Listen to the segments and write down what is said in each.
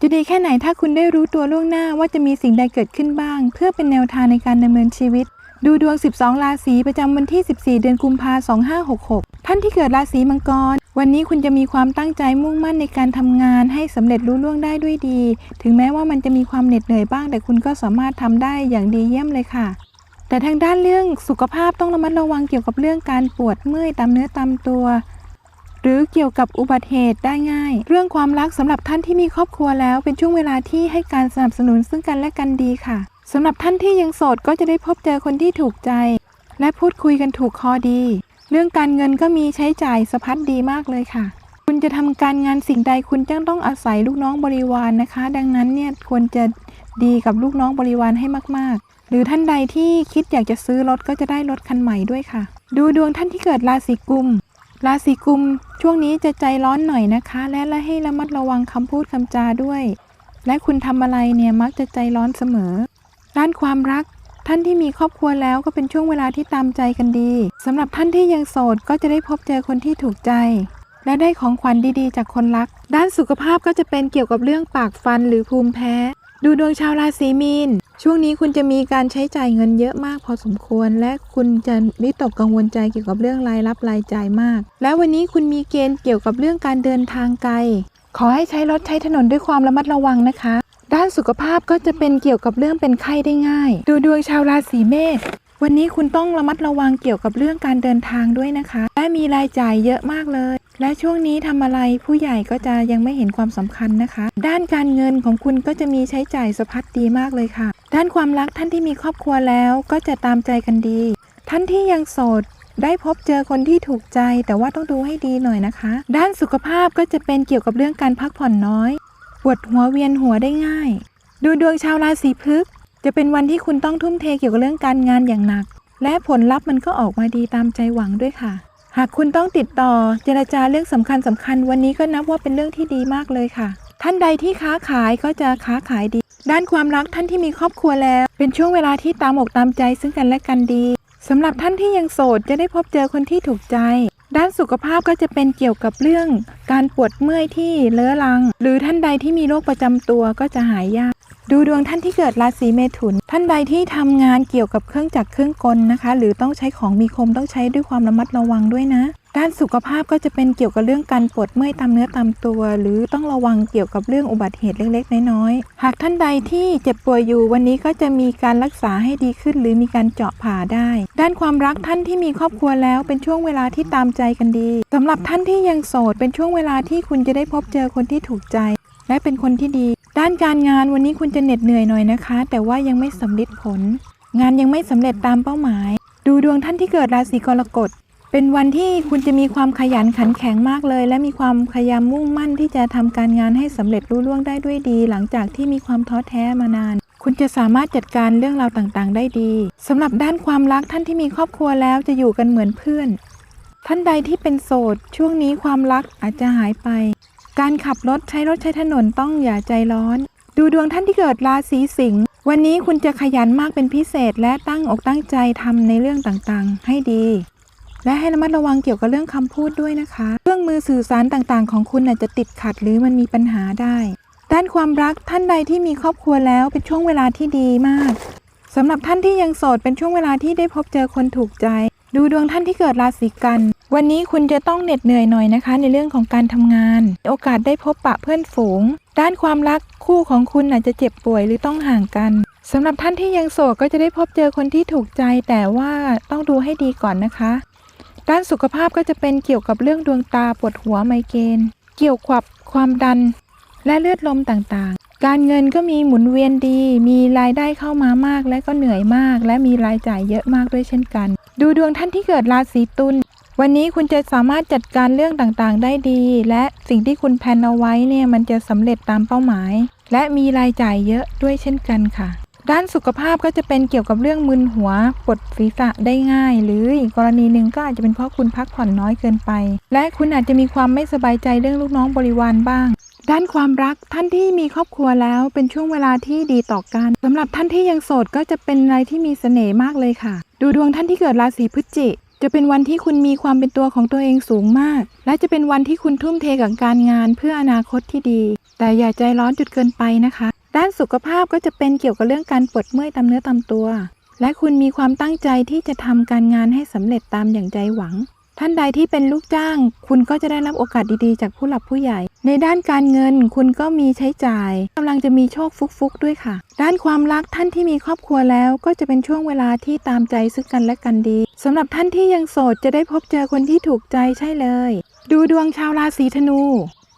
จะดีแค่ไหนถ้าคุณได้รู้ตัวล่วงหน้าว่าจะมีสิ่งใดเกิดขึ้นบ้าง เพื่อเป็นแนวทางในการดำเนินชีวิต ดูดวง 12 ราศีประจำวันที่ 14 เดือนกุมภาพันธ์2566 ท่านที่เกิดราศีมังกร วันนี้คุณจะมีความตั้งใจมุ่งมั่นในการทำงานให้สำเร็จรุ่ล่วงได้ด้วยดี ถึงแม้ว่ามันจะมีความเหน็ดเหนื่อยบ้าง แต่คุณก็สามารถทำได้อย่างดีเยี่ยมเลยค่ะแต่ทางด้านเรื่องสุขภาพต้องระมัดระวังเกี่ยวกับเรื่องการปวดเมื่อยตามเนื้อตามตัว หรือเกี่ยวกับอุบัติเหตุได้ง่าย เรื่องความรักสำหรับท่านที่มีครอบครัวแล้วเป็นช่วงเวลาที่ให้การสนับสนุนซึ่งกันและกันดีค่ะสำหรับท่านที่ยังโสดก็จะได้พบเจอคนที่ถูกใจ และพูดคุยกันถูกคอดี เรื่องการเงินก็มีใช้จ่ายสะพัดดีมากเลยค่ะคุณจะทำการงานสิ่งใดคุณจึงต้องอาศัยลูกน้องบริวารนนะคะ ดังนั้นเนี่ยควรจะดีกับลูกน้องบริวารให้มาก ๆ หรือท่านใดที่คิดอยากจะซื้อรถก็จะได้รถคันใหม่ด้วยค่ะ ดูดวงท่านที่เกิดราศีกุม ราศีกุม ช่วงนี้จะใจร้อนหน่อยนะคะ และและให้ระมัดระวังคำพูดคำจาด้วย และคุณทำอะไรเนี่ยมักจะใจร้อนเสมอ ด้านความรัก ท่านที่มีครอบครัวแล้วก็เป็นช่วงเวลาที่ตามใจกันดีสำหรับท่านที่ยังโสดก็จะได้พบเจอคนที่ถูกใจ และได้ของขวัญดีๆ จากคนรัก ด้านสุขภาพก็จะเป็นเกี่ยวกับเรื่องปากฟันหรือภูมิแพ้ ดูดวงชาวราศีมีน ช่วงนี้คุณจะมีการใช้จ่ายเงินเยอะมากพอสมควร และคุณจะวิตกกังวลใจเกี่ยวกับเรื่องรายรับรายจ่ายมาก และวันนี้คุณมีเกณฑ์เกี่ยวกับเรื่องการเดินทางไกล ขอให้ใช้รถใช้ถนนด้วยความระมัดระวังนะคะ ด้านสุขภาพก็จะเป็นเกี่ยวกับเรื่องเป็นไข้ได้ง่าย ดูดวงชาวราศีเมษวันนี้คุณต้องระมัดระวังเกี่ยวกับเรื่องการเดินทางด้วยนะคะ และมีรายจ่ายเยอะมากเลย และช่วงนี้ทำอะไรผู้ใหญ่ก็จะยังไม่เห็นความสำคัญนะคะ ด้านการเงินของคุณก็จะมีใช้จ่ายสะพัดดีมากเลยค่ะ ด้านความรักท่านที่มีครอบครัวแล้วก็จะตามใจกันดี ท่านที่ยังโสดได้พบเจอคนที่ถูกใจแต่ว่าต้องดูให้ดีหน่อยนะคะ ด้านสุขภาพก็จะเป็นเกี่ยวกับเรื่องการพักผ่อนน้อยปวดหัวเวียนหัวได้ง่าย ดูดวงชาวราศีพฤกษภจะเป็นวันที่คุณต้องทุ่มเทเกี่ยวกับเรื่องการงานอย่างหนัก และผลลัพธ์มันก็ออกมาดีตามใจหวังด้วยค่ะ หากคุณต้องติดต่อเจรจาเรื่องสำคัญสำคัญวันนี้ก็นับว่าเป็นเรื่องที่ดีมากเลยค่ะ ท่านใดที่ค้าขายก็จะค้าขายดี ด้านความรักท่านที่มีครอบครัวแล้ว เป็นช่วงเวลาที่ตามอกตามใจซึ่งกันและกันดีสำหรับท่านที่ยังโสดจะได้พบเจอคนที่ถูกใจ ด้านสุขภาพก็จะเป็นเกี่ยวกับเรื่องการปวดเมื่อยที่เลื้อรัง หรือท่านใดที่มีโรคประจำตัวก็จะหายยากดูดวงท่านที่เกิดราศีเมถุน ท่านใดที่ทำงานเกี่ยวกับเครื่องจักรเครื่องกลนะคะ หรือต้องใช้ของมีคมต้องใช้ด้วยความระมัดระวังด้วยนะ ด้านสุขภาพก็จะเป็นเกี่ยวกับเรื่องการปวดเมื่อยตามเนื้อตามตัว หรือต้องระวังเกี่ยวกับเรื่องอุบัติเหตุเล็กๆ น้อยๆ หากท่านใดที่เจ็บป่วยอยู่วันนี้ก็จะมีการรักษาให้ดีขึ้น หรือมีการเจาะผ่าได้ ด้านความรักท่านที่มีครอบครัวแล้วเป็นช่วงเวลาที่ตามใจกันดีสำหรับท่านที่ยังโสดเป็นช่วงเวลาที่คุณจะได้พบเจอคนที่ถูกใจ และเป็นคนที่ดี ด้านการงานวันนี้คุณจะเหน็ดเหนื่อยหน่อยนะคะ แต่ว่ายังไม่สำเร็จผล งานยังไม่สำเร็จตามเป้าหมาย ดูดวงท่านที่เกิดราศีกรกฎ เป็นวันที่คุณจะมีความขยันขันแข็งมากเลย และมีความพยายามมุ่งมั่นที่จะทำการงานให้สำเร็จรุ่ล่วงได้ด้วยดี หลังจากที่มีความท้อแท้มานาน คุณจะสามารถจัดการเรื่องราวต่างๆ ได้ดีสำหรับด้านความรักท่านที่มีครอบครัวแล้วจะอยู่กันเหมือนเพื่อน ท่านใดที่เป็นโสด ช่วงนี้ความรักอาจจะหายไป การขับรถใช้รถใช้ถนนต้องอย่าใจร้อน ดูดวงท่านที่เกิดราศีสิงห์วันนี้คุณจะขยันมากเป็นพิเศษและตั้งอกตั้งใจทำในเรื่องต่างๆ ให้ดี และให้ระมัดระวังเกี่ยวกับเรื่องคำพูดด้วยนะคะ เครื่องมือสื่อสารต่างๆ ของคุณอาจจะติดขัดหรือมันมีปัญหาได้ ด้านความรักท่านใดที่มีครอบครัวแล้วเป็นช่วงเวลาที่ดีมากสำหรับท่านที่ยังโสดเป็นช่วงเวลาที่ได้พบเจอคนถูกใจ ดูดวงท่านที่เกิดราศีกัน วันนี้คุณจะต้องเหน็ดเหนื่อยหน่อยนะคะ ในเรื่องของการทำงาน โอกาสได้พบปะเพื่อนฝูง ด้านความรักคู่ของคุณอาจจะเจ็บป่วยหรือต้องห่างกันสำหรับท่านที่ยังโสดก็จะได้พบเจอคนที่ถูกใจ แต่ว่าต้องดูให้ดีก่อนนะคะ ด้านสุขภาพก็จะเป็นเกี่ยวกับเรื่องดวงตาปวดหัวไมเกรนเกี่ยวกับความดัน และเลือดลมต่างๆ การเงินก็มีหมุนเวียนดี มีรายได้เข้ามามากและก็เหนื่อยมาก และมีรายจ่ายเยอะมากด้วยเช่นกัน ดูดวงท่านที่เกิดราศีตุลวันนี้คุณจะสามารถจัดการเรื่องต่างๆ ได้ดี และสิ่งที่คุณแพลนเอาไว้เนี่ยมันจะสำเร็จตามเป้าหมาย และมีรายจ่ายเยอะด้วยเช่นกันค่ะ ด้านสุขภาพก็จะเป็นเกี่ยวกับเรื่องมึนหัวปวดศีรษะได้ง่าย หรืออีกกรณีหนึ่งก็อาจจะเป็นเพราะคุณพักผ่อนน้อยเกินไป และคุณอาจจะมีความไม่สบายใจเรื่องลูกน้องบริวารบ้าง ด้านความรักท่านที่มีครอบครัวแล้วเป็นช่วงเวลาที่ดีต่อกันสำหรับท่านที่ยังโสดก็จะเป็นอะไรที่มีเสน่ห์มากเลยค่ะ ดูดวงท่านที่เกิดราศีพฤศจิจะเป็นวันที่คุณมีความเป็นตัวของตัวเองสูงมาก และจะเป็นวันที่คุณทุ่มเทกับการงานเพื่ออนาคตที่ดี แต่อย่าใจร้อนจุดเกินไปนะคะ ด้านสุขภาพก็จะเป็นเกี่ยวกับเรื่องการปวดเมื่อยตามเนื้อตามตัว และคุณมีความตั้งใจที่จะทำการงานให้สำเร็จตามอย่างใจหวัง ท่านใดที่เป็นลูกจ้าง คุณก็จะได้รับโอกาสดีๆ จากผู้หลักผู้ใหญ่ ในด้านการเงินคุณก็มีใช้จ่ายกำลังจะมีโชคฟุกๆด้วยค่ะ ด้านความรักท่านที่มีครอบครัวแล้ว ก็จะเป็นช่วงเวลาที่ตามใจซึ่งกันและกันดีสำหรับท่านที่ยังโสดจะได้พบเจอคนที่ถูกใจใช่เลย ดูดวงชาวราศีธนู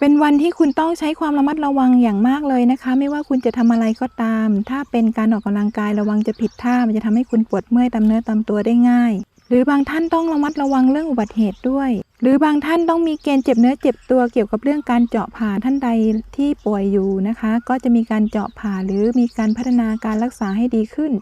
เป็นวันที่คุณต้องใช้ความระมัดระวังอย่างมากเลยนะคะ ไม่ว่าคุณจะทำอะไรก็ตาม ถ้าเป็นการออกกำลังกายระวังจะผิดท่ามันจะทำให้คุณปวดเมื่อยตามเนื้อตามตัวได้ง่าย หรือบางท่านต้องระมัดระวังเรื่องอุบัติเหตุด้วย หรือบางท่านต้องมีเกณฑ์เจ็บเนื้อเจ็บตัวเกี่ยวกับเรื่องการเจาะผ่าท่านใดที่ป่วยอยู่นะคะ ก็จะมีการเจาะผ่าหรือมีการพัฒนาการรักษาให้ดีขึ้น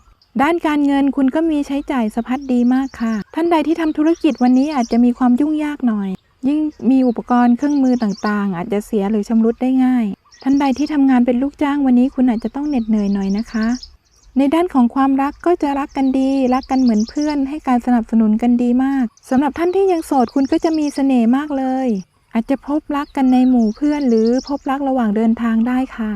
ด้านการเงินคุณก็มีใช้จ่ายสะพัดดีมากค่ะ ท่านใดที่ทำธุรกิจวันนี้อาจจะมีความยุ่งยากหน่อย ยิ่งมีอุปกรณ์เครื่องมือต่างๆ อาจจะเสียหรือชำรุดได้ง่าย ท่านใดที่ทำงานเป็นลูกจ้างวันนี้คุณอาจจะต้องเหน็ดเหนื่อยหน่อยนะคะ ในด้านของความรักก็จะรักกันดี รักกันเหมือนเพื่อน ให้การสนับสนุนกันดีมากสำหรับท่านที่ยังโสดคุณก็จะมีเสน่ห์มากเลย อาจจะพบรักกันในหมู่เพื่อน หรือพบรักระหว่างเดินทางได้ค่ะ